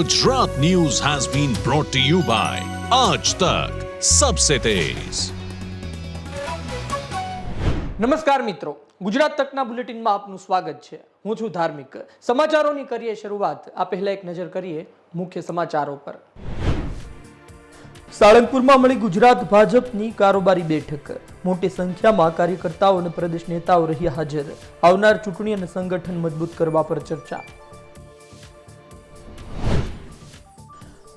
Gujarat news has been brought to you by Aaj Tak, Sabse Tez. નમસ્કાર મિત્રો. ગુજરાત તકના બુલેટિનમાં આપનું સ્વાગત છે. હું છું ધાર્મિક. સમાચારોની કરીએ શરૂઆત. આ પહેલા એક નજર કરીએ મુખ્ય સમાચારો પર. સાળંગપુરમાં મળી ગુજરાત ભાજપની કારોબારી બેઠક. મોટી સંખ્યામાં કાર્યકર્તાઓ અને પ્રદેશ નેતાઓ રહ્યા હાજર. આવનાર ચૂંટણી અને સંગઠન મજબૂત કરવા પર ચર્ચા.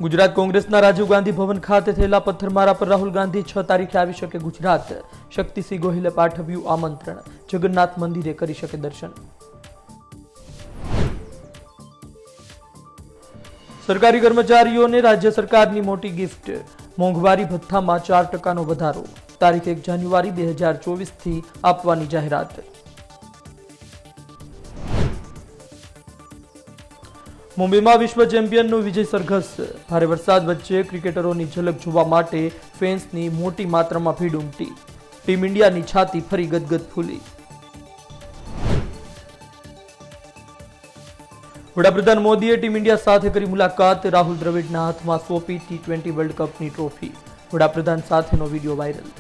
ગુજરાત કોંગ્રેસના રાજીવ ગાંધી ભવન ખાતે થયેલા પથ્થરમારા પર રાહુલ ગાંધી છ તારીખે આવી શકે ગુજરાત. શક્તિસિંહ ગોહિલે પાઠવ્યું આમંત્રણ. જગન્નાથ મંદિરે કરી શકે દર્શન. સરકારી કર્મચારીઓને રાજ્ય સરકારની મોટી ગિફ્ટ. મોંઘવારી ભથ્થામાં ચાર ટકાનો વધારો. તારીખ એક જાન્યુઆરી બે હજાર ચોવીસથી આપવાની જાહેરાત. મુંબઈમાં વિશ્વ ચેમ્પિયનનો વિજય સરઘસ. ભારે વરસાદ વચ્ચે ક્રિકેટરોની ઝલક જોવા માટે ફેન્સની મોટી માત્રામાં ભીડ ઉમટી. ટીમ ઇન્ડિયાની છાતી ફરી ગદગદ ફૂલી. વડાપ્રધાન મોદીએ ટીમ ઇન્ડિયા સાથે કરી મુલાકાત. રાહુલ દ્રવિડના હાથમાં સોંપી ટી ટ્વેન્ટી વર્લ્ડ કપની ટ્રોફી. વડાપ્રધાન સાથેનો વીડિયો વાયરલ.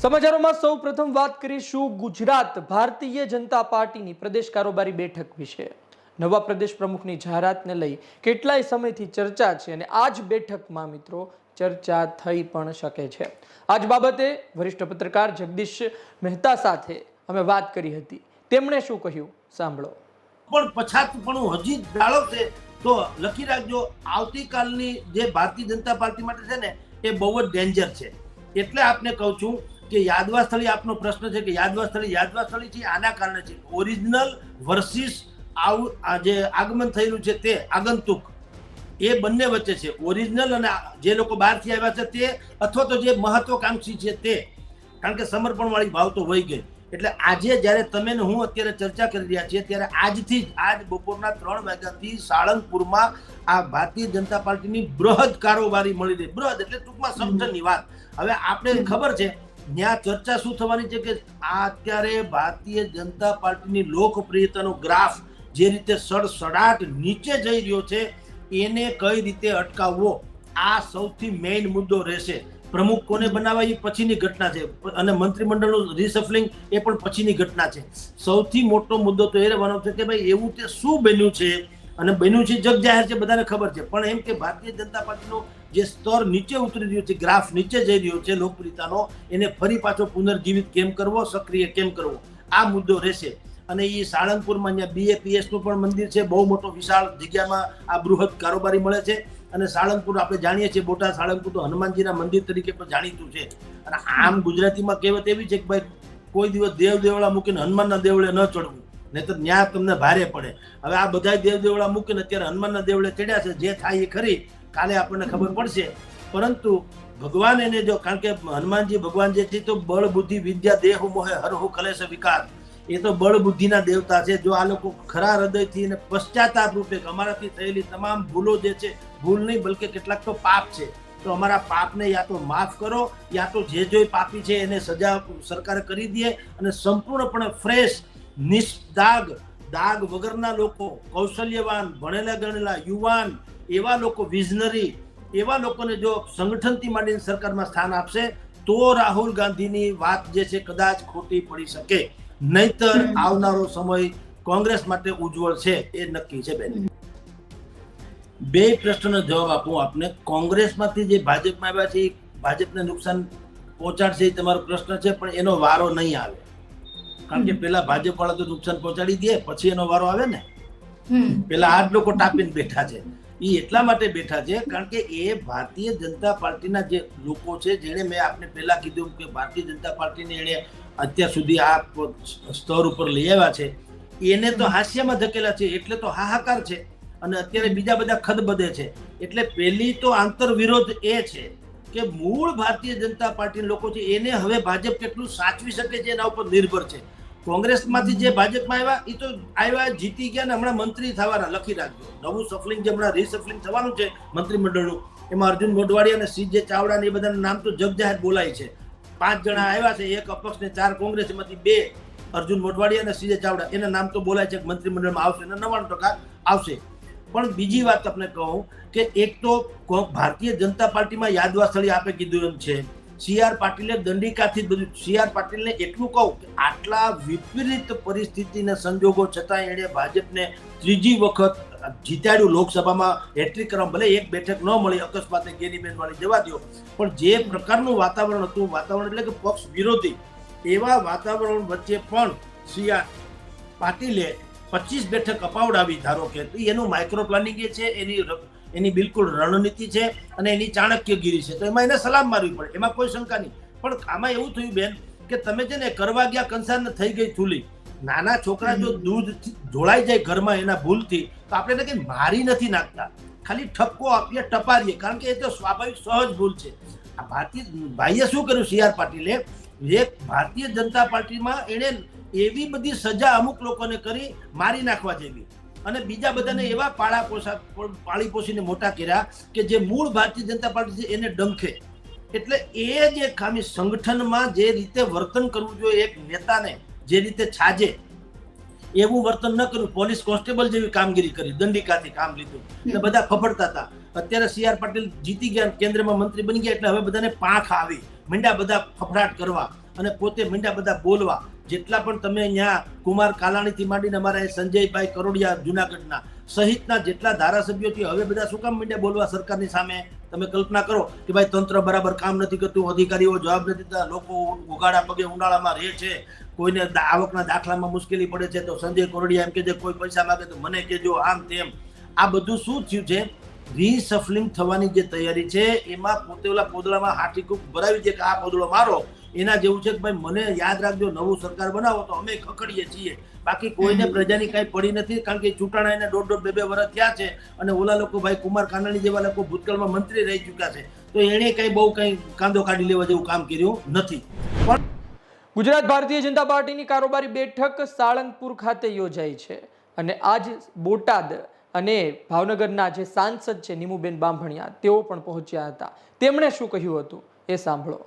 સમાચારોમાં સૌ પ્રથમ વાત કરીશું ગુજરાત ભારતીય જનતા પાર્ટીની પ્રદેશ કારોબારી બેઠક વિશે. નવા પ્રદેશ પ્રમુખની જાહેરાતને લઈ કેટલાય સમયથી ચર્ચા છે અને આ જ બેઠકમાં મિત્રો ચર્ચા થઈ પણ શકે છે. આ જ બાબતે વરિષ્ઠ પત્રકાર જગદીશ મહેતા સાથે અમે વાત કરી હતી. તેમણે શું કહ્યું? સાંભળો. પણ પછાતપણું હજી ડાળો છે તો લખી રાખજો, આવતીકાલની જે ભારતીય જનતા પાર્ટી માટે છે ને, એ બહુ જ ડેન્જર છે. એટલે આપને કહું છું કે યાદવા સ્થળી આપનો પ્રશ્ન છે કે યાદવા સ્થળી યાદવા સ્થળી છે આના કારણે છે? ઓરિજિનલ વર્સિસ આવું જે આગમન થયેલું છે તે આગંતુક. એ બંને વચ્ચે છે. ઓરિજિનલ અને જે લોકો બહારથી આવ્યા છે તે, અથવા તો જે મહત્વકાંક્ષી છે તે. કારણ કે સમર્પણવાળી ભાવ તો વહી ગઈ. એટલે આજે જ્યારે તમે ને હું અત્યારે ચર્ચા કરી રહ્યા છીએ, ત્યારે આજથી જ, આજ બપોરના ત્રણ વાગ્યાથી સાળંગપુરમાં આ ભારતીય જનતા પાર્ટીની બૃહદ કારોબારી મળી રહી. બૃહદ એટલે ટૂંકમાં સમજણની વાત. હવે આપણે ખબર છે ત્યાં ચર્ચા શું થવાની છે કે આ અત્યારે ભારતીય જનતા પાર્ટીની લોકપ્રિયતાનો ગ્રાફ જે રીતે સડસડાટ નીચે જઈ રહ્યો છે, એને કઈ રીતે અટકાવવો? આ સૌથી મેઇન મુદ્દો રહેશે. પ્રમુખ કોને બનાવવા એ પછીની ઘટના છે. અને મંત્રીમંડળનું રિસફલિંગ એ પણ પછીની ઘટના છે. સૌથી મોટો મુદ્દો તો એ રહેવાનો છે કે ભાઈ એવું તે શું બન્યું છે અને બન્યું છે જગ જાહેર છે, બધાને ખબર છે. પણ એમ કે ભારતીય જનતા પાર્ટીનો જે સ્તર નીચે ઉતરી રહ્યો છે, ગ્રાફ નીચે જઈ રહ્યો છે લોકપ્રિયતાનો, એને ફરી પાછો પુનર્જીવિત કેમ કરવો, સક્રિય કેમ કરવો? આ મુદ્દો રહેશે. અને એ સાળંગપુરમાં અહીંયા બીએપીએસનું પણ મંદિર છે, બહુ મોટો વિશાળ જગ્યામાં આ બૃહદ કારોબારી મળે છે. અને સાળંગપુર આપણે જાણીએ છીએ, બોટાદ સાળંગપુર તો હનુમાનજીના મંદિર તરીકે પણ જાણીતું છે. અને આમ ગુજરાતીમાં કહેવત એવી છે કે ભાઈ કોઈ દિવસ દેવ દેવળા મૂકીને હનુમાનના દેવળે ન ચડવું. નહીં તો ન્યા તમને ભારે પડે. હવે આ બધા દેવ દેવડા મૂકીને અત્યારે હનુમાનના દેવળે ચડ્યા છે, જે થાય એ ખરી. કાલે આપણને ખબર પડશે. પરંતુ ભગવાન એને જો, કારણ કે હનુમાનજી ભગવાન જે છે તો બળ, બુદ્ધિ, વિદ્યા, દેહ, મોહે હરહુ કલેશ, વિકાર, એ તો બળ, બુદ્ધિના દેવતા છે. જો આ લોકો ખરા હૃદયથી અને પશ્ચાતાપ રૂપે અમારાથી થયેલી તમામ ભૂલો જે છે, ભૂલ નહીં, બલકે કેટલાક તો પાપ છે. તો અમારા પાપને યા તો માફ કરો, યા તો જે જોઈ પાપી છે એને સજા સરકાર કરી દે અને સંપૂર્ણપણે ફ્રેશ નિષ્દાગ દાગ વગરના લોકો કૌશલ્યવાન ભણેલા ગણેલા યુવાન એવા લોકો વિઝનરી એવા લોકોને જો સંગઠનથી માંડીને સરકારમાં સ્થાન આપશે તો રાહુલ ગાંધીની વાત જે છે કદાચ ખોટી પડી શકે. નહીતર આવનારો સમય કોંગ્રેસ માટે ઉજ્જવળ છે એ નક્કી છે બેન. બે પ્રશ્નનો જવાબ આપું આપને. કોંગ્રેસમાંથી જે ભાજપમાં આવ્યા છે એ ભાજપને નુકસાન પહોંચાડશે એ તમારો પ્રશ્ન છે પણ એનો વારો નહીં આવે. કારણ કે પેલા ભાજપ વાળા તો નુકસાન પહોંચાડી દે પછી એનો વારો આવે ને. પેલા આ લોકો ટાપીને બેઠા છે. એ એટલા માટે બેઠા છે કારણ કે એ ભારતીય જનતા પાર્ટીના જે લોકો છે જેણે મેં આપને પહેલા કીધું કે ભારતીય જનતા પાર્ટીને એણે અત્યાર સુધી આ સ્તર ઉપર લઈ આવ્યા છે. એને તો હાસ્યમાં ધકેલા છે એટલે તો હાહાકાર છે. અને અત્યારે બીજા બધા ખદબદે છે. એટલે પહેલી તો આંતર વિરોધ એ છે. કે મૂળ ભારતીય જનતા પાર્ટીના લોકો છે, એને હવે ભાજપ કેટલું સાચવી શકે છે એના ઉપર નિર્ભર છે. કોંગ્રેસમાંથી જે ભાજપમાં આવ્યા એ તો આવ્યા, જીતી ગયા ને હમણાં મંત્રી થવાના, લખી રાખજો. નવું સફલિંગ જે હમણાં રિસફલિંગ થવાનું છે મંત્રીમંડળનું, એમાં અર્જુન મોઢવાડી અને સી જે ચાવડા ને એ બધાના નામ તો જગજાહેર બોલાય છે. પાંચ જણા આવ્યા છે, એક અપક્ષ ને ચાર કોંગ્રેસ, એમાંથી બે અર્જુન મોઢવાડી અને સીજે ચાવડા, એના નામ તો બોલાય છે મંત્રીમંડળમાં આવશે અને નવ્વાણું ટકા આવશે. પણ બીજી વાત તમને કહું કે એક તો ભારતીય જનતા પાર્ટીમાં યાદવા સ્થળે આપે કીધું એમ છે. સી આર પાટીલે દંડિકાથી બધું સી આર પાટીલને એટલું કહું કે આટલા વિપરીત પરિસ્થિતિના સંજોગો છતાં એણે ભાજપને ત્રીજી વખત જીતાડ્યું લોકસભામાં. હેટ્રિક કરવા ભલે એક બેઠક ન મળી, અકસ્માતે ગેરીબેન વાળી જવા દો પણ જે પ્રકારનું વાતાવરણ હતું, વાતાવરણ એટલે કે પક્ષ વિરોધી, એવા વાતાવરણ વચ્ચે પણ સી આર પાટીલે પચીસ બેઠક અપાવડાવી ધારો કે. એનું માઇક્રો પ્લાનિંગ એ છે એની એની બિલકુલ રણનીતિ છે અને એની ચાણક્યગીરી છે. તો એમાં એને સલામ મારવી પડે એમાં કોઈ શંકા નહીં. પણ આમાં એવું થયું બેન કે તમે છે ને કરવા ગયા કંસાર થઈ ગઈ ચૂલી. નાના છોકરા જો દૂધ ઢોળાઈ જાય ઘરમાં એના ભૂલથી તો આપણે એને કંઈ મારી નથી નાખતા. ખાલી ઠપકો આપીએ ટપારીએ. કારણ કે એ તો સ્વાભાવિક સહજ ભૂલ છે. આ ભારતીય ભાઈએ શું કર્યું? સી આર પાટીલે એક ભારતીય જનતા પાર્ટીમાં એણે એવી બધી સજા અમુક લોકોને કરી, મારી નાખવા જેવી. અને બીજા બધાને એવા પાળા પોષા, પાળી પોસીને મોટા કર્યા કે જે મૂળ ભારતીય જનતા પાર્ટી છે એને ડંખે. એટલે એ જે ખામી સંગઠનમાં જે રીતે વર્તન કરવું જોઈએ એક નેતાને જે રીતે છાજે, એવું વર્તન ન કર્યું, પોલીસ કોન્સ્ટેબલ જેવી કામગીરી કરી, દંડિકાથી કામ લીધું. એટલે બધા ફફડતા હતા. અત્યારે સી આર પાટીલ જીતી ગયા કેન્દ્રમાં મંત્રી બની ગયા, એટલે હવે બધાને પાંખ આવી. મીંડા બધા ફફડાટ કરવા અને પોતે મીંડા બધા બોલવા. જેટલા પણ તમે અહીંયા કુમાર કાલાણીથી માંડીને અમારા સંજયભાઈ કરોડિયા, જુનાગઢના સહિતના જેટલા ધારાસભ્યો છે હવે બધા શું કામ મીંડા બોલવા સરકારની સામે? તમે કલ્પના કરો કે ભાઈ તંત્ર બરાબર કામ નથી કરતું, અધિકારીઓ જવાબ નથી દેતા, લોકો ઉઘાડા પગે ઉનાળામાં રહે છે, કોઈને આવકના દાખલામાં મુશ્કેલી પડે છે, તો સંજય કોરડિયા એમ કે જે કોઈ પૈસા માંગે તો મને કેજો આમ તેમ. આ બધું શું થયું છે? રીસફલિંગ થવાની જે તૈયારી છે એમાં પોતે ઓલા પોદળામાં હાથી કૂક ભરાવી દે કે આ પોદળો મારો. એના જેવું છે કે ભાઈ મને યાદ રાખજો નવું સરકાર બનાવો તો અમે ખખડીએ છીએ. બાકી કોઈને પ્રજાની કાંઈ પડી નથી કારણ કે ચૂંટણા એને દોઢ દોઢ બે બે વર્ષ થયા છે અને ઓલા લોકો ભાઈ કુમાર કાનાણી જેવા લોકો ભૂતકાળમાં મંત્રી રહી ચૂક્યા છે. તો એણે કંઈ બહુ કંઈ કાંદો કાઢી લેવા જેવું કામ કર્યું નથી. પણ ગુજરાત ભારતીય જનતા પાર્ટીની કારોબારી બેઠક સાળંગપુર ખાતે યોજાઈ છે અને આજ બોટાદ અને ભાવનગરના જે સાંસદ છે, નીમુબેન બાંભણિયા, તેઓ પણ પહોંચ્યા હતા. તેમણે શું કહ્યું હતું? એ સાંભળો.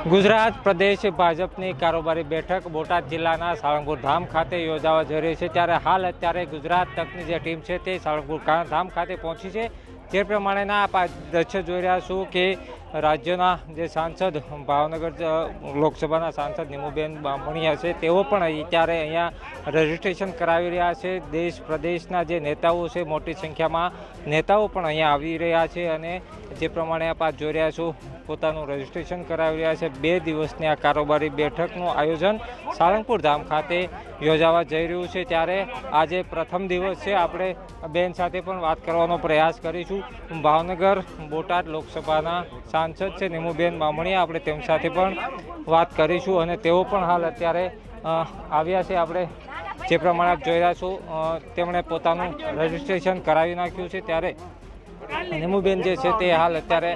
ગુજરાત પ્રદેશ ભાજપની કારોબારી બેઠક બોટાદ જિલ્લાના સાળંગપુર ધામ ખાતે યોજાવા જઈ રહી છે. ત્યારે હાલ અત્યારે ગુજરાત તકની જે ટીમ છે તે સાળંગપુર ધામ ખાતે પહોંચી છે. જે પ્રમાણેના આપ દ્રશ્ય જોઈ રહ્યા છું કે રાજ્યના જે સાંસદ, ભાવનગર લોકસભાના સાંસદ નિમુબેન બામણીયા છે, તેઓ પણ અહીં ત્યારે અહીંયા રજીસ્ટ્રેશન કરાવી રહ્યા છે. દેશ, પ્રદેશના જે નેતાઓ છે, મોટી સંખ્યામાં નેતાઓ પણ અહીંયા આવી રહ્યા છે અને જે પ્રમાણે આપ જોઈ રહ્યા છો, પોતાનું રજીસ્ટ્રેશન કરાવી રહ્યા છે. બે દિવસની આ કારોબારી બેઠકનું આયોજન સાળંગપુર ધામ ખાતે યોજાવા જઈ રહ્યું છે. ત્યારે આજે પ્રથમ દિવસ છે. આપણે બેન સાથે પણ વાત કરવાનો પ્રયાસ કરીશું. ભાવનગર, બોટાદ લોકસભાના સાંસદ છે, નીમુબેન બામણીયા. આપણે તેમ સાથે પણ વાત કરીશું અને તેઓ પણ હાલ અત્યારે આવ્યા છે. આપણે જે પ્રમાણે આપ જોઈ રહ્યા છો તેમણે પોતાનું રજીસ્ટ્રેશન કરાવી નાખ્યું છે. ત્યારે નીમુબેન જે છે તે હાલ અત્યારે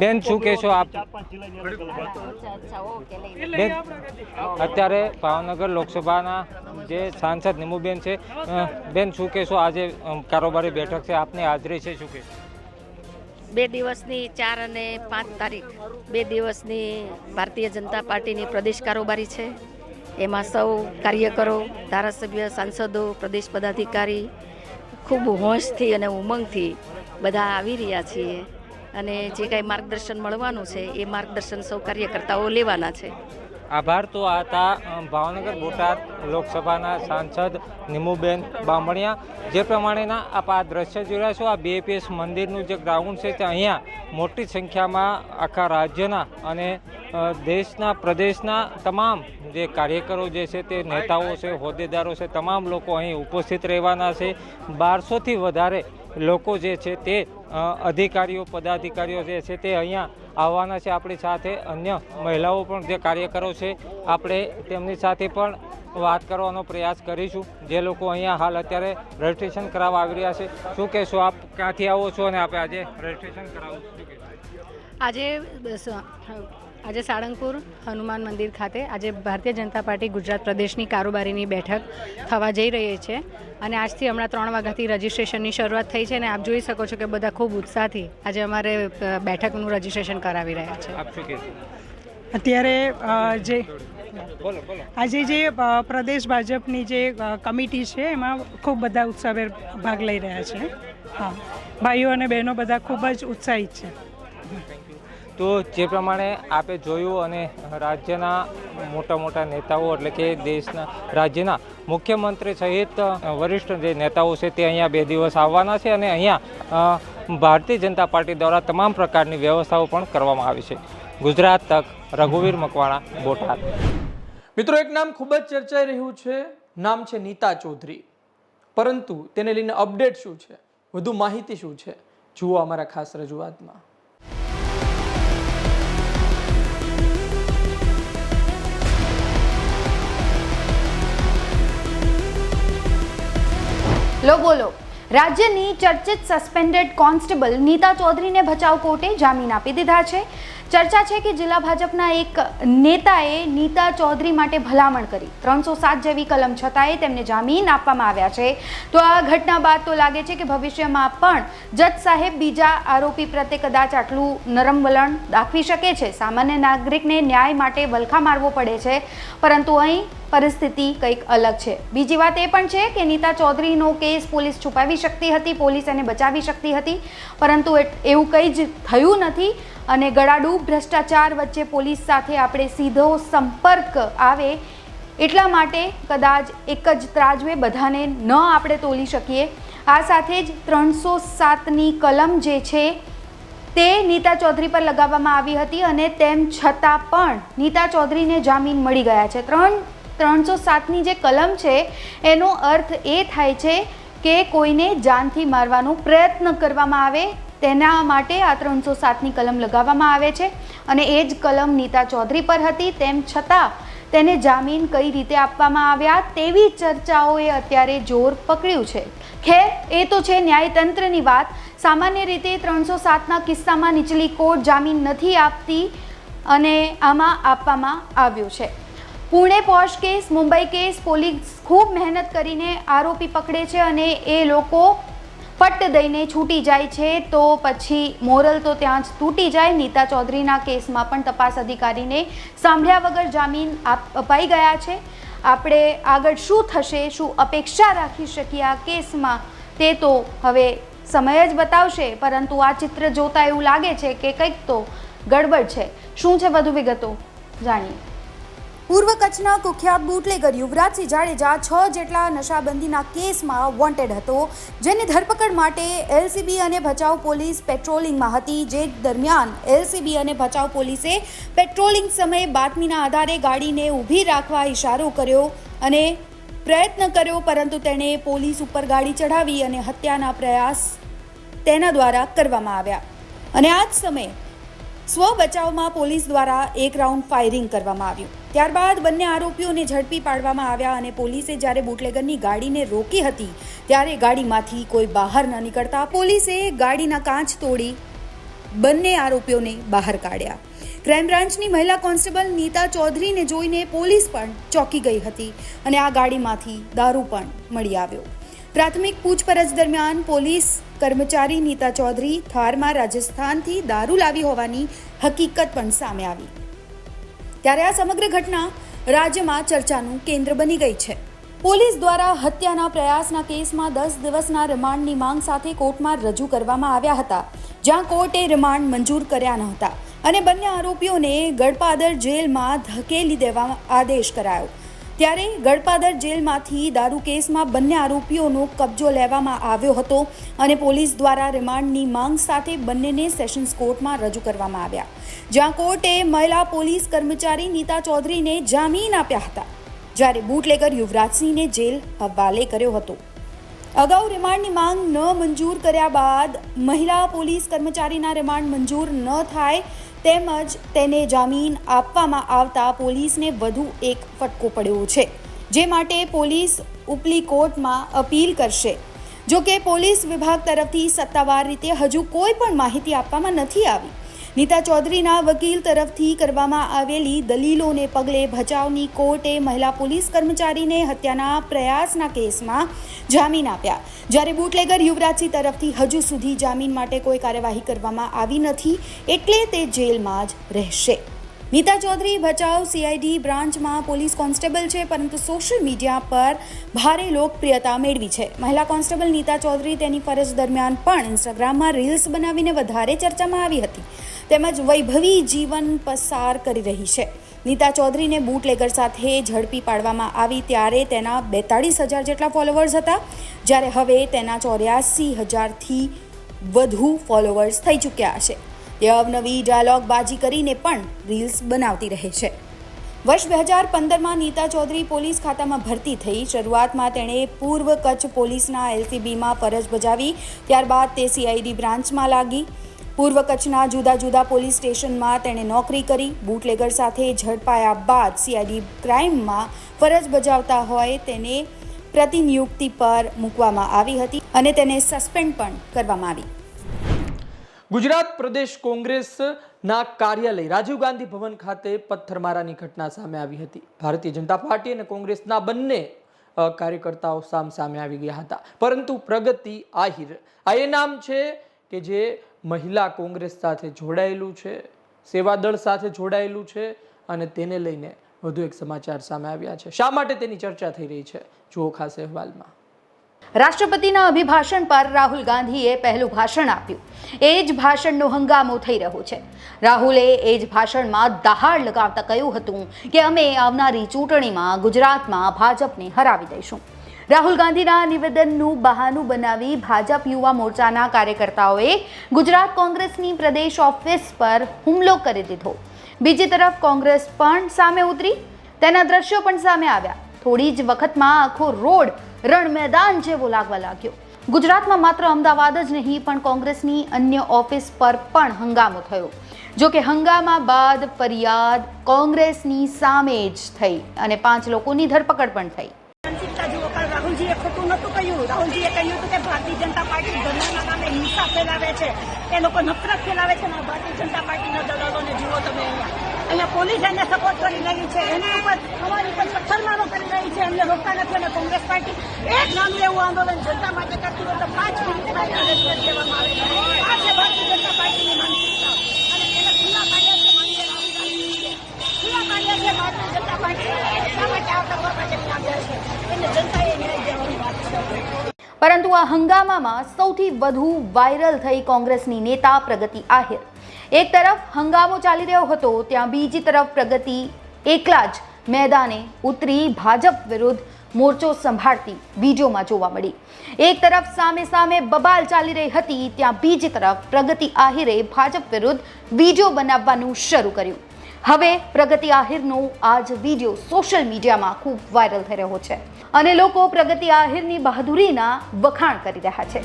બેન શું કહેશો આપ? બેન અત્યારે ભાવનગર લોકસભાના જે સાંસદ નિમુબેન છે બેન શું કહેશો? આજે કારોબારી બેઠક છે. આપની હાજરી છે શું કહેશો? બે દિવસની ચાર અને પાંચ તારીખ. બે દિવસની ભારતીય જનતા પાર્ટીની પ્રદેશ કારોબારી છે. એમાં સૌ કાર્યકરો ધારાસભ્ય સાંસદો પ્રદેશ પદાધિકારી ખૂબ હોંશથી અને ઉમંગથી બધા આવી રહ્યા છીએ. અને જે કાંઈ માર્ગદર્શન મળવાનું છે, એ માર્ગદર્શન સૌ કાર્યકર્તાઓ લેવાના છે. આભાર. તો આ હતા ભાવનગર બોટાદ લોકસભાના સાંસદ નિમુબેન બામણિયા. જે પ્રમાણેના આપ આ દ્રશ્ય રહ્યા છો, આ બીએપીએસ મંદિરનું જે ગ્રાઉન્ડ છે તે અહીંયા મોટી સંખ્યામાં આખા રાજ્યના અને દેશના, પ્રદેશના તમામ જે કાર્યકરો જે છે, તે નેતાઓ છે, હોદ્દેદારો છે, તમામ લોકો અહીં ઉપસ્થિત રહેવાના છે. બારસોથી વધારે લોકો જે છે તે અધિકારીઓ, પદાધિકારીઓ જે છે તે અહીંયા આવવાના છે. આપણી સાથે અન્ય મહિલાઓ પણ જે કાર્યકરો છે, આપણે તેમની સાથે પણ વાત કરવાનો પ્રયાસ કરીશું. જે લોકો અહીંયા હાલ અત્યારે રજીસ્ટ્રેશન કરાવવા આવી રહ્યા છે. શું કહેશો આપ? ક્યાંથી આવો છો અને આપણે આજે રજીસ્ટ્રેશન કરાવો આજે આજે સાળંગપુર હનુમાન મંદિર ખાતે આજે ભારતીય જનતા પાર્ટી ગુજરાત પ્રદેશની કારોબારીની બેઠક થવા જઈ રહી છે અને આજથી હમણાં ત્રણ વાગ્યાથી રજીસ્ટ્રેશનની શરૂઆત થઈ છે અને આપ જોઈ શકો છો કે બધા ખૂબ ઉત્સાહથી આજે અમારે બેઠકનું રજીસ્ટ્રેશન કરાવી રહ્યા છે. અત્યારે જે બોલો બોલો. આજે જે પ્રદેશ ભાજપની જે કમિટી છે એમાં ખૂબ બધા ઉત્સાહભેર ભાગ લઈ રહ્યા છે. હા. ભાઈઓ અને બહેનો બધા ખૂબ જ ઉત્સાહિત છે. તો જે પ્રમાણે આપે જોયું અને રાજ્યના મોટા મોટા નેતાઓ એટલે કે દેશના રાજ્યના મુખ્યમંત્રી સહિત વરિષ્ઠ જે નેતાઓ છે તે અહીંયા બે દિવસ આવવાના છે અને અહીંયા ભારતીય જનતા પાર્ટી દ્વારા તમામ પ્રકારની વ્યવસ્થાઓ પણ કરવામાં આવી છે. ગુજરાત તક, રઘુવીર મકવાણા, બોટાદ. મિત્રો, એક નામ ખૂબ જ ચર્ચાઈ રહ્યું છે. નામ છે નીતા ચૌધરી. પરંતુ તેને લઈને અપડેટ શું છે? વધુ માહિતી શું છે? જુઓ અમારા ખાસ રજૂઆતમાં. લો બોલો. રાજ્યની ચર્ચિત સસ્પેન્ડેડ કોન્સ્ટેબલ નીતા ચૌધરીને ભચાઉ કોર્ટે જામીન આપી દીધા છે. ચર્ચા છે કે જિલ્લા ભાજપના એક નેતાએ નીતા ચૌધરી માટે ભલામણ કરી. ત્રણસો સાત જેવી કલમ છતાંય તેમને જામીન આપવામાં આવ્યા છે. તો આ ઘટના બાદ તો લાગે છે કે ભવિષ્યમાં પણ જજ સાહેબ બીજા આરોપી પ્રત્યે કદાચ આટલું નરમ વલણ દાખવી શકે છે. સામાન્ય નાગરિકને ન્યાય માટે વલખા મારવો પડે છે. પરંતુ અહીં પરિસ્થિતિ કંઈક અલગ છે. બીજી વાત એ પણ છે કે નીતા ચૌધરીનો કેસ પોલીસ છુપાવી શકતી હતી, પોલીસ એને બચાવી શકતી હતી. પરંતુ એવું કંઈ જ થયું નથી અને ગળાડૂબ ભ્રષ્ટાચાર વચ્ચે પોલીસ સાથે આપણે સીધો સંપર્ક આવે એટલા માટે કદાચ એક જ ત્રાજવે બધાને ન આપણે તોલી શકીએ. આ સાથે જ ત્રણસો સાતની કલમ જે છે તે નીતા ચૌધરી પર લગાવવામાં આવી હતી અને તેમ છતાં પણ નીતા ચૌધરીને જામીન મળી ગયા છે. ત્રણ, ત્રણસો સાતની જે કલમ છે, એનો અર્થ એ થાય છે કે કોઈને જાનથી મારવાનો પ્રયત્ન કરવામાં આવે તેના માટે આ ત્રણસો સાતની કલમ લગાવવામાં આવે છે અને એ જ કલમ નીતા ચૌધરી પર હતી. તેમ છતાં તેને જામીન કઈ રીતે આપવામાં આવ્યા તેવી ચર્ચાઓએ અત્યારે જોર પકડ્યું છે. ખેર, એ તો છે ન્યાયતંત્રની વાત. સામાન્ય રીતે ત્રણસો સાતના કિસ્સામાં નીચલી કોર્ટ જામીન નથી આપતી અને આમાં આપવામાં આવ્યું છે. Pune Porsche case, Mumbai case, police ખૂબ મહેનત કરીને આરોપી પકડે છે અને એ લોકો ફટ દઈને છૂટી જાય છે, તો પછી મોરલ તો ત્યાં જ તૂટી જાય. નીતા ચૌધરીના કેસમાં પણ તપાસ અધિકારીને સાંભળ્યા વગર જામીન અપાઈ ગયા છે. આપણે આગળ શું થશે, શું અપેક્ષા રાખી શકીએ આ કેસમાં, તે તો હવે સમય જ બતાવશે, પરંતુ આ ચિત્ર જોતા એવું લાગે છે કે કંઈક તો ગડબડ છે. શું છે વધુ વિગતો? જાણીએ. પૂર્વ કચ્છના કુખ્યાત બુટલેગર યુવરાજસિંહ જાડેજા છ જેટલા નશાબંધીના કેસમાં વોન્ટેડ હતો, જેની ધરપકડ માટે એલસીબી અને ભચાઉ પોલીસ પેટ્રોલિંગમાં હતી. જે દરમિયાન એલસીબી અને ભચાઉ પોલીસે પેટ્રોલિંગ સમયે બાતમીના આધારે ગાડીને ઊભી રાખવા ઇશારો કર્યો અને પ્રયત્ન કર્યો, પરંતુ તેણે પોલીસ ઉપર ગાડી ચઢાવી અને હત્યાના પ્રયાસ તેના દ્વારા કરવામાં આવ્યા. અને આ જ સમયે સ્વ બચાવમાં પોલીસ દ્વારા એક રાઉન્ડ ફાયરિંગ કરવામાં આવ્યું. ત્યારબાદ બંને આરોપીઓને ઝડપી પાડવામાં આવ્યા અને પોલીસે જ્યારે બુટલેગરની ગાડીને રોકી હતી, ત્યારે ગાડીમાંથી કોઈ બહાર ન નીકળતા પોલીસે ગાડીના કાચ તોડી બંને આરોપીઓને બહાર કાઢ્યા. ક્રાઇમ બ્રાન્ચની મહિલા કોન્સ્ટેબલ નીતા ચૌધરીને જોઈને પોલીસ પણ ચોંકી ગઈ હતી અને આ ગાડીમાંથી દારૂ પણ મળી આવ્યો. પ્રાથમિક પૂછપરછ દરમિયાન પોલીસ કર્મચારી નીતા ચૌધરી થારમાં રાજસ્થાનથી દારૂ લાવી હોવાની હકીકત પણ સામે આવી. ત્યારે આ સમગ્ર ઘટના રાજ્યમાં ચર્ચાનું કેન્દ્ર બની ગઈ છે. પોલીસ દ્વારા હત્યાના પ્રયાસના કેસમાં દસ દિવસના રિમાન્ડની માંગ સાથે કોર્ટમાં રજૂ કરવામાં આવ્યા હતા, જ્યાં કોર્ટે રિમાન્ડ મંજૂર કર્યા ન હતા અને બંને આરોપીઓને ગડપાદર જેલમાં ધકેલી દેવા આદેશ કરાયો. ત્યારે ગળપાદર જેલમાંથી દારૂ કેસમાં બંને આરોપીઓનો કબજો લેવામાં આવ્યો હતો અને પોલીસ દ્વારા રિમાન્ડની માંગ સાથે બંનેને સેશન્સ કોર્ટમાં રજૂ કરવામાં આવ્યા. જ્યાં કોર્ટે મહિલા પોલીસ કર્મચારી નીતા ચૌધરીને જામીન આપ્યા હતા. જ્યારે બુટલેગર યુવરાજસિંહને જેલ હવાલે કર્યો હતો. અગાઉ રિમાન્ડની માંગ ન મંજૂર કર્યા બાદ મહિલા પોલીસ કર્મચારીના રિમાન્ડ મંજૂર ન થાય તેમજ તેને જામીન આપવામાં આવતા પોલીસને વધુ એક ફટકો પડ્યો છે, જે માટે પોલીસ ઉપલી કોર્ટમાં અપીલ કરશે. જો કે પોલીસ વિભાગ તરફથી સત્તાવાર રીતે હજુ કોઈ પણ માહિતી આપવામાં નથી આવી નીતા ચૌધરીના વકીલ તરફથી કરવામાં આવેલી દલીલોને પગલે ભચાઉની કોર્ટે મહિલા પોલીસ કર્મચારીને હત્યાના પ્રયાસના કેસમાં જામીન આપ્યા. જ્યારે બુટલેગર યુવરાજસિંહ તરફથી હજુ સુધી જામીન માટે કોઈ કાર્યવાહી કરવામાં આવી નથી, એટલે તે જેલમાં જ રહેશે. નીતા ચૌધરી ભચાઉ સીઆઈડી બ્રાન્ચમાં પોલીસ કોન્સ્ટેબલ છે, પરંતુ સોશિયલ મીડિયા પર ભારે લોકપ્રિયતા મેળવી છે. મહિલા કોન્સ્ટેબલ નીતા ચૌધરી તેની ફરજ દરમિયાન પણ ઇન્સ્ટાગ્રામમાં રીલ્સ બનાવીને વધારે ચર્ચામાં આવી હતી. તેમજ વૈભવી જીવન પસાર કરી રહી છે. નીતા ચૌધરીને બૂટલેગર સાથે ઝડપી પાડવામાં આવી ત્યારે તેના બેતાળીસ હજાર જેટલા ફોલોવર્સ હતા, જ્યારે હવે તેના ચોર્યાસી હજારથી વધુ ફોલોવર્સ થઈ ચૂક્યા છે. તે અવનવી ડાયલોગ બાજી કરીને પણ રીલ્સ બનાવતી રહે છે. વર્ષ બે હજાર પંદરમાં નીતા ચૌધરી પોલીસ ખાતામાં ભરતી થઈ. શરૂઆતમાં તેણે પૂર્વ કચ્છ પોલીસના એલસીબીમાં ફરજ બજાવી, ત્યારબાદ તે સીઆઈડી બ્રાન્ચમાં લાગી. પૂર્વ કચ્છના જુદા જુદા પોલીસ સ્ટેશનમાં તેણે નોકરી કરી. બૂટલેગર સાથે ઝડપાયા બાદ સીઆઈડી ક્રાઇમમાં ફરજ બજાવતા હોય તેને પ્રતિનિયુક્તિ પર મૂકવામાં આવી હતી અને તેને સસ્પેન્ડ પણ કરવામાં આવી. ગુજરાત પ્રદેશ કોંગ્રેસના કાર્યાલય રાજીવ ગાંધી ભવન ખાતે પથ્થરમારાની ઘટના સામે આવી હતી. ભારતીય જનતા પાર્ટી અને કોંગ્રેસના બંને કાર્યકર્તાઓ સામ સામે આવી ગયા હતા. પરંતુ પ્રગતિ આહિર. આ એ નામ છે કે જે મહિલા કોંગ્રેસ સાથે જોડાયેલું છે, સેવાદળ સાથે જોડાયેલું છે અને તેને લઈને વધુ એક સમાચાર સામે આવ્યા છે. શા માટે તેની ચર્ચા થઈ રહી છે? જુઓ ખાસ અહેવાલમાં. રાષ્ટ્રપતિના અભિભાષણ પર રાહુલ ગાંધીએ પહેલું ભાષણ આપ્યું. એ જ ભાષણનો હંગામો થઈ રહ્યો છે. રાહુલે એ જ ભાષણમાં દહાડ લગાવતા કહ્યું હતું કે અમે આવનારી ચૂંટણીમાં ગુજરાતમાં ભાજપને હરાવી દઈશું. રાહુલ ગાંધીના નિવેદનનું બહાનું બનાવી ભાજપ યુવા મોરચાના કાર્યકર્તાઓએ ગુજરાત કોંગ્રેસની પ્રદેશ ઓફિસ પર હુમલો કરી દીધો. બીજી તરફ કોંગ્રેસ પણ સામે ઉતરી. તેના દ્રશ્યો પણ સામે આવ્યા. થોડી જ વખતમાં આખો રોડ રણ મેદાન જેવો લાગવા લાગ્યો. ગુજરાતમાં માત્ર અમદાવાદ જ નહીં, પણ કોંગ્રેસની અન્ય ઓફિસ પર પણ હંગામો થયો. જો કે હંગામા બાદ ફરિયાદ કોંગ્રેસની સામે જ થઈ અને પાંચ લોકોની ધરપકડ પણ થઈ માનસિકતા જુઓ કારણ રાહુલજીએ ખોટું નહોતું કહ્યું રાહુલજીએ કહ્યું હતું કે ભારતીય જનતા પાર્ટી ધર્મના નામે હિંસા ફેલાવે છે. એ લોકો નફરત ફેલાવે છે અને ભારતીય જનતા પાર્ટીના દલાલોને જુઓ તમે અહીંયા. અહીંયા પોલીસ એને સપોર્ટ કરી રહી છે, એના ઉપર અમારી ઉપર પથ્થરમારો કરી રહી છે, એમને રોકતા નથી અને કોંગ્રેસ પાર્ટી એક નાનું એવું આંદોલન જનતા માટે કરતી હોય તો પાંચ મિનિટમાં કરી દેવામાં આવે છે. આ ભારતીય જનતા પાર્ટીની અને એને ખુલ્લા પાડ્યા છે માનીએ રાહુલ ગાંધીજીએ ખુલ્લા ભારતીય જનતા પાર્ટી એટલા માટે આ કરવા માટે છે. એટલે જનતાએ ન્યાય દેવાની વાત છે પરંતુ આ હંગામામાં સૌથી વધુ વાયરલ થઈ કોંગ્રેસની નેતા પ્રગતિ આહિર. એક તરફ હંગામો ચાલી રહ્યો હતો, ત્યાં બીજી તરફ પ્રગતિ એકલા જ મેદાને ઉતરી ભાજપ વિરુદ્ધ મોરચો સંભાળતી બીજોમાં જોવા મળી. એક તરફ સામે સામે બબાલ ચાલી રહી હતી, ત્યાં બીજી તરફ પ્રગતિ આહિરે ભાજપ વિરુદ્ધ બીજો બનાવવાનું શરૂ કર્યું. હવે પ્રગતિ આહિરનો આ જ વીડિયો સોશિયલ મીડિયામાં ખૂબ વાયરલ થઈ રહ્યો છે અને લોકો પ્રગતિ આહિરની બહાદુરીના વખાણ કરી રહ્યા છે.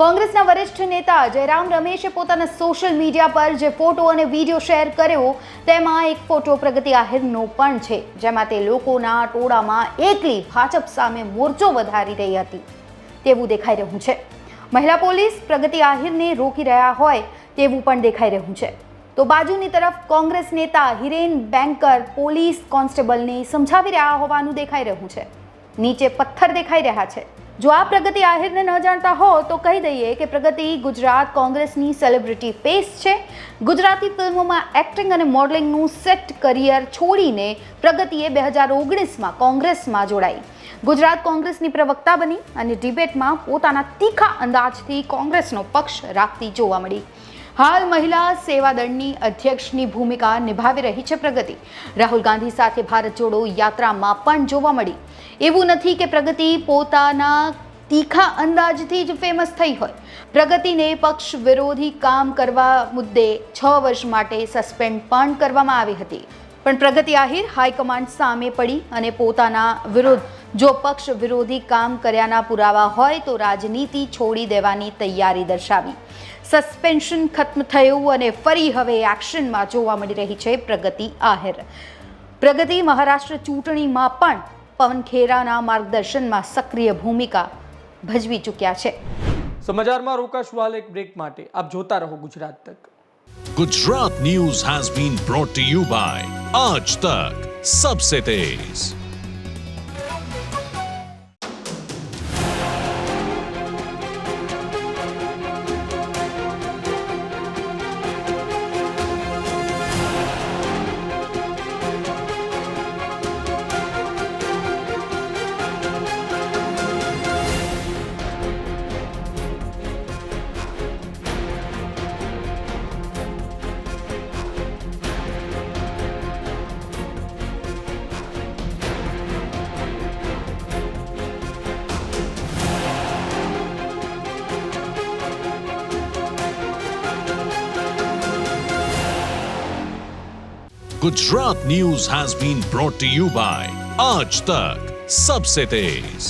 કોંગ્રેસના વરિષ્ઠ નેતા જયરામ રમેશે પોતાના સોશિયલ મીડિયા પર જે ફોટો અને વીડિયો શેર કર્યો, તેમાં એક ફોટો પ્રગતિ આહિરનો પણ છે, જેમાં તે લોકોના ટોળામાં એકલી ભાજપ સામે મોરચો વધારી રહી હતી. તેવું દેખાઈ રહ્યું છે. મહિલા પોલીસ પ્રગતિ આહિરને રોકી રહ્યા હોય તેવું પણ દેખાઈ રહ્યું છે. તો બાજુની તરફ કોંગ્રેસ નેતા હિરેન બેન્કર પોલીસ કોન્સ્ટેબલને સમજાવી રહ્યા હોવાનું દેખાઈ રહ્યું છે. નીચે પથ્થર દેખાઈ રહ્યા છે. જો આ પ્રગતિ આહિરને ન જાણતા હો, તો કહી દઈએ કે પ્રગતિ ગુજરાત કોંગ્રેસની સેલિબ્રિટી ફેસ છે. ગુજરાતી ફિલ્મોમાં એક્ટિંગ અને મોડલિંગનું સેટ કરિયર છોડીને પ્રગતિએ બે હજાર ઓગણીસમાં કોંગ્રેસમાં જોડાઈ. ગુજરાત કોંગ્રેસની પ્રવક્તા બની અને ડિબેટમાં પોતાના તીખા અંદાજથી કોંગ્રેસનો પક્ષ રાખતી જોવા મળી. હાલ મહિલા સેવા દળની અધ્યક્ષની ભૂમિકા નિભાવી રહી છે પ્રગતિ. રાહુલ ગાંધી સાથે ભારત જોડો યાત્રામાં પણ જોવા મળી. એવું નથી કે પ્રગતિ પોતાના તીખા અંદાજથી જ ફેમસ થઈ હોય. પ્રગતિને પક્ષ વિરોધી કામ કરવા મુદ્દે છ વર્ષ માટે સસ્પેન્ડ પણ કરવામાં આવી હતી. પણ પ્રગતિ આહિર હાઈકમાન્ડ સામે પડી અને પોતાના વિરુદ્ધ જો પક્ષ વિરોધી કામ કર્યાના પુરાવા હોય તો રાજનીતિ છોડી દેવાની તૈયારી દર્શાવી. સસ્પેન્શન ખત્મ થયું અને ફરી હવે એક્શનમાં જોવા મળી રહી છે પ્રગતિ આહિર. પ્રગતિ મહારાષ્ટ્ર ચૂંટણીમાં પણ પવન ખેરાના માર્ગદર્શનમાં સક્રિય ભૂમિકા ભજવી ચૂક્યા છે. સમાચારમાં રોકાશું હાલ એક બ્રેક માટે. આપ જોતા રહો Gujarat Tak. Gujarat news has been brought you by Aaj Tak. Sabse Tez. Gujarat news has been brought to you Aaj Tak Sabse Tez.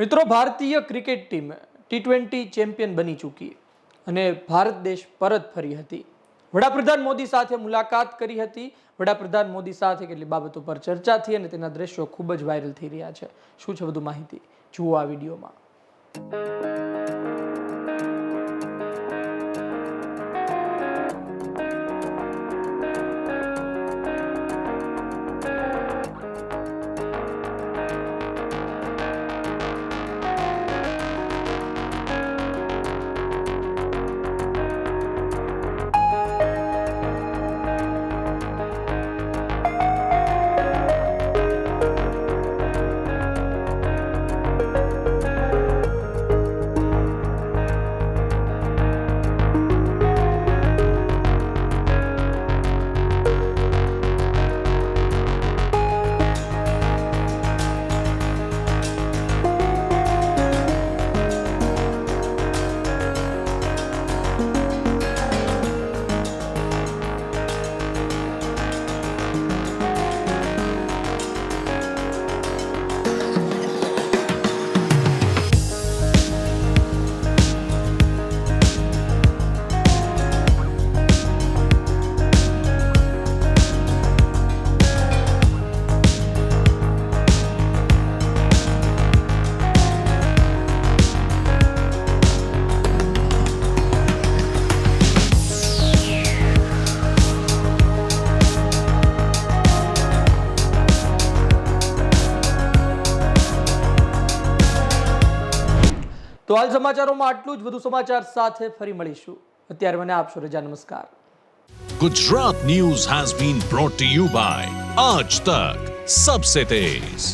મિત્રો, ભારતીય cricket team T twenty champion બની ચૂકી અને ભારત દેશ પરત ફરી હતી. વડાપ્રધાન મોદી સાથે મુલાકાત કરી હતી. વડાપ્રધાન મોદી સાથે કેટલી બાબતો પર ચર્ચા થઈ અને તેના દ્રશ્યો ખૂબ જ વાયરલ થઈ રહ્યા છે. શું છે વધુ માહિતી? જુઓ આ વિડીયોમાં. હાલ સમાચારોમાં આટલું જ વધુ સમાચાર સાથે ફરી મળીશું અત્યારે મને આપશો રજા નમસ્કાર News has been brought to you by Aaj Tak Sabse Tez.